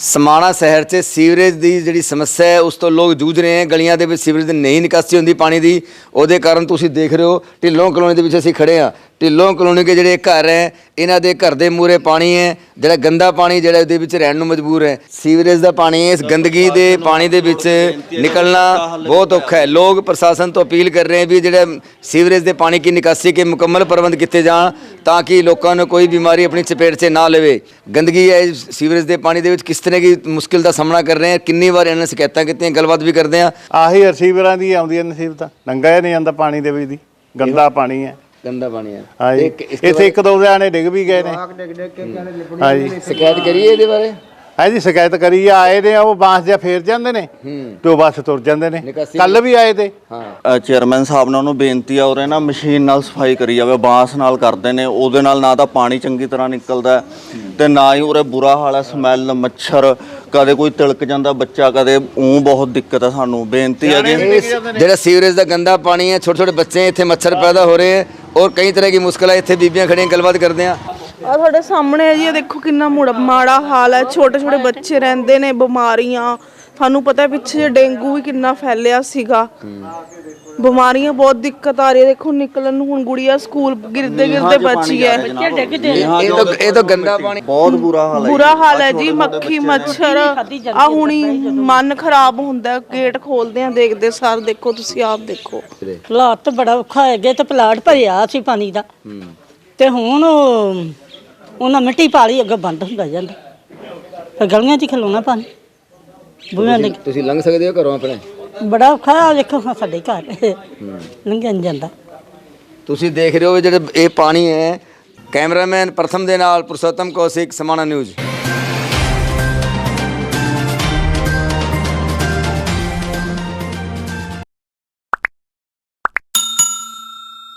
ਸਮਾਣਾ ਸ਼ਹਿਰ 'ਚ ਸੀਵਰੇਜ ਦੀ ਜਿਹੜੀ ਸਮੱਸਿਆ ਹੈ, ਉਸ ਤੋਂ ਲੋਕ ਜੂਝ ਰਹੇ ਹਨ ਗਲੀਆਂ ਦੇ ਵਿੱਚ ਸੀਵਰੇਜ ਦੀ ਨਹੀਂ ਨਿਕਾਸੀ ਹੁੰਦੀ ਪਾਣੀ ਦੀ। ਉਹਦੇ ਕਾਰਨ ਤੁਸੀਂ ਦੇਖ ਰਹੇ ਹੋ, ਢਿੱਲੋਂ ਕਲੋਨੀ ਦੇ ਵਿੱਚ ਅਸੀਂ ਖੜੇ ਆ ਢਿੱਲੋਂ ਕਲੋਨੀ ਦੇ ਜਿਹੜੇ ਘਰ ਹੈ, ਇਹਨਾਂ ਦੇ ਘਰ ਦੇ ਮੂਰੇ ਪਾਣੀ ਹੈ, ਜਿਹੜਾ ਗੰਦਾ ਪਾਣੀ ਜਿਹੜਾ ਇਹਦੇ ਵਿੱਚ ਰਹਿਣ ਨੂੰ ਮਜਬੂਰ ਹੈ। ਸੀਵਰੇਜ ਦਾ ਪਾਣੀ ਇਸ ਗੰਦਗੀ ਦੇ ਪਾਣੀ ਦੇ ਵਿੱਚ ਨਿਕਲਣਾ ਬਹੁਤ ਔਖਾ ਹੈ। ਲੋਕ ਪ੍ਰਸ਼ਾਸਨ ਤੋਂ ਅਪੀਲ ਕਰ ਰਹੇ ਵੀ ਜਿਹੜਾ ਸੀਵਰੇਜ ਦੇ ਪਾਣੀ ਦੀ ਨਿਕਾਸੀ ਕੇ ਮੁਕੰਮਲ ਪ੍ਰਬੰਧ ਕੀਤੇ ਜਾਣ, ਤਾਂ ਕਿ ਲੋਕਾਂ ਨੂੰ ਕੋਈ ਬਿਮਾਰੀ ਆਪਣੀ ਚਪੇਟ 'ਚ ਨਾ ਲਵੇ। ਗੰਦਗੀ ਹੈ ਸੀਵਰੇਜ ਦੇ ਪਾਣੀ ਦੇ ਵਿੱਚ ਕਿਸ ਤਰ੍ਹਾਂ ਦੀ ਮੁਸ਼ਕਿਲ ਦਾ ਸਾਹਮਣਾ ਕਰ ਰਹੇ ਹਨ ਕਿੰਨੀ ਵਾਰ ਇਹਨਾਂ ਨੇ ਸ਼ਿਕਾਇਤਾਂ ਕੀਤੀਆਂ ਗੱਲਬਾਤ ਵੀ ਕਰਦੇ ਆ? ਆਹੀ ਰਸੀਵਰਾਂ ਦੀ ਆਉਂਦੀਆਂ ਨਸੀਬਤਾਂ ਨੰਗਾ ਹੀ ਨਹੀਂ ਜਾਂਦਾ ਪਾਣੀ ਦੇ ਵਿੱਚ ਦੀ। ਗੰਦਾ ਪਾਣੀ ਹੈ ਗੰਦਾ ਪਾਣੀ ਹੈ ਹਾਂਜੀ। ਤੋਂ ਇੱਥੇ ਇੱਕ ਦੋ ਜਾਣੇ ਡਿੱਗ ਵੀ ਗਏ ਨੇ। ਹਾਂਜੀ। ਸ਼ਿਕਾਇਤ ਕਰੀਏ ਇਹਦੇ ਬਾਰੇ? ਹਾਂਜੀ ਸ਼ਿਕਾਇਤ ਕਰੀ ਆ ਆਏ ਨੇ ਉਹ ਬਾਂਸ ਜਿਹਾ ਫੇਰ ਜਾਂਦੇ ਨੇ ਤੇ ਉਹ ਬਸ ਤੁਰ ਜਾਂਦੇ ਨੇ। ਨਿਕਾਸੀ ਕੱਲ ਵੀ ਆਏ ਤੇ। ਹਾਂ। ਚੇਅਰਮੈਨ ਸਾਹਿਬ ਨਾਲ ਉਹਨੂੰ ਬੇਨਤੀ ਆ ਉਰੇ ਨਾ ਮਸ਼ੀਨ ਨਾਲ ਸਫ਼ਾਈ ਕਰੀ ਜਾਵੇ ਬਾਂਸ ਨਾਲ ਕਰਦੇ ਨੇ ਉਹਦੇ ਨਾਲ ਨਾ ਤਾਂ ਪਾਣੀ ਚੰਗੀ ਤਰ੍ਹਾਂ ਨਿਕਲਦਾ ਹੈ, ਤੇ ਨਾ ਹੀ ਉਰੇ ਬੁਰਾ ਹਾਲ ਹੈ ਸਮੈਲ ਮੱਛਰ ਕਦੇ ਕੋਈ ਤਿਲਕ ਜਾਂਦਾ ਬੱਚਾ ਕਦੇ ਉਹ ਬਹੁਤ ਦਿੱਕਤ ਹੈ ਸਾਨੂੰ। ਬੇਨਤੀ ਹੈ ਕਿ ਇਸ ਜਿਹੜਾ ਸੀਵਰੇਜ ਦਾ ਗੰਦਾ ਪਾਣੀ ਹੈ ਛੋਟੇ ਛੋਟੇ ਬੱਚੇ ਇੱਥੇ ਮੱਛਰ ਪੈਦਾ ਹੋ ਰਹੇ ਹੈ ਔਰ ਕਈ ਤਰ੍ਹਾਂ ਦੀ ਮੁਸ਼ਕਲਾਂ ਇੱਥੇ ਬੀਬੀਆਂ ਖੜੀਆਂ ਗੱਲਬਾਤ ਕਰਦੇ ਆ। ਆ ਤੁਹਾਡੇ ਸਾਹਮਣੇ ਹੈ ਜੀ ਇਹ ਦੇਖੋ ਕਿੰਨਾ ਮੁੜ- ਮਾੜਾ ਹਾਲ ਹੈ। ਛੋਟੇ ਛੋਟੇ ਬੱਚੇ ਰਹਿੰਦੇ ਨੇ ਬਿਮਾਰੀਆਂ। ਤੁਹਾਨੂੰ ਪਤਾ ਹੈ ਪਿੱਛੇ ਜੇ ਡੇਂਗੂ ਵੀ ਕਿੰਨਾ ਫੈਲਿਆ ਸੀਗਾ। ਬਿਮਾਰੀਆਂ ਬਹੁਤ ਦਿੱਕਤ ਆ ਰਹੀ ਹੈ ਦੇਖੋ ਨਿਕਲਣ ਨੂੰ ਹੁਣ ਗੁੜੀਆ ਸਕੂਲ ਗਿਰਦੇ ਗਿਰਦੇ ਬਚੀ ਹੈ। ਇਹ ਤਾਂ ਇਹ ਤਾਂ ਗੰਦਾ ਪਾਣੀ। ਬਹੁਤ ਬੁਰਾ ਹਾਲ ਹੈ ਬੁਰਾ ਹਾਲ ਹੈ ਜੀ ਮੱਖੀ ਮੱਛਰ। ਆ ਹੁਣੀ ਮਨ ਖਰਾਬ ਹੁੰਦਾ ਗੇਟ ਖੋਲਦੇ ਆ ਦੇਖਦੇ ਸਾਰ ਦੇਖੋ ਤੁਸੀਂ ਆਪ ਦੇਖੋ। ਹਾਲਾਤ ਬੜਾ ਔਖਾ ਹੈ। ਅੱਗੇ ਤਾਂ ਪਲਾਟ ਭਰਿਆ ਸੀ ਪਾਣੀ ਦਾ। ਤੇ ਹੁਣ ਉਹ- ਉਹਨਾਂ ਮਿੱਟੀ ਪਾ ਲਈ ਅੱਗੇ ਬੰਦ ਹੁੰਦਾ ਜਾਂਦਾ। ਫਿਰ ਗਲੀਆਂ 'ਚ ਹੀ ਖਲੋਣਾ ਪਾਣੀ। ਬੁਝਾਂ ਦੇ ਤੁਸੀਂ ਲੰਘ ਸਕਦੇ ਹੋ ਘਰੋਂ ਆਪਣੇ? ਬੜਾ ਔਖਾ ਆ ਵੇਖੋ ਹਾਂ ਸਾਡੇ ਘਰ। ਲੰਘਿਆ ਨੀ ਜਾਂਦਾ। ਤੁਸੀਂ ਦੇਖ ਰਹੇ ਹੋ ਵੀ ਜਿਹੜੇ ਇਹ ਪਾਣੀ ਹੈ ਕੈਮਰਾਮੈਨ ਪ੍ਰਥਮ ਦੇ ਨਾਲ ਪੁਰਸ਼ੋਤਮ ਕੌਸ਼ਿਕ ਸਮਾਣਾ ਨਿਊਜ਼।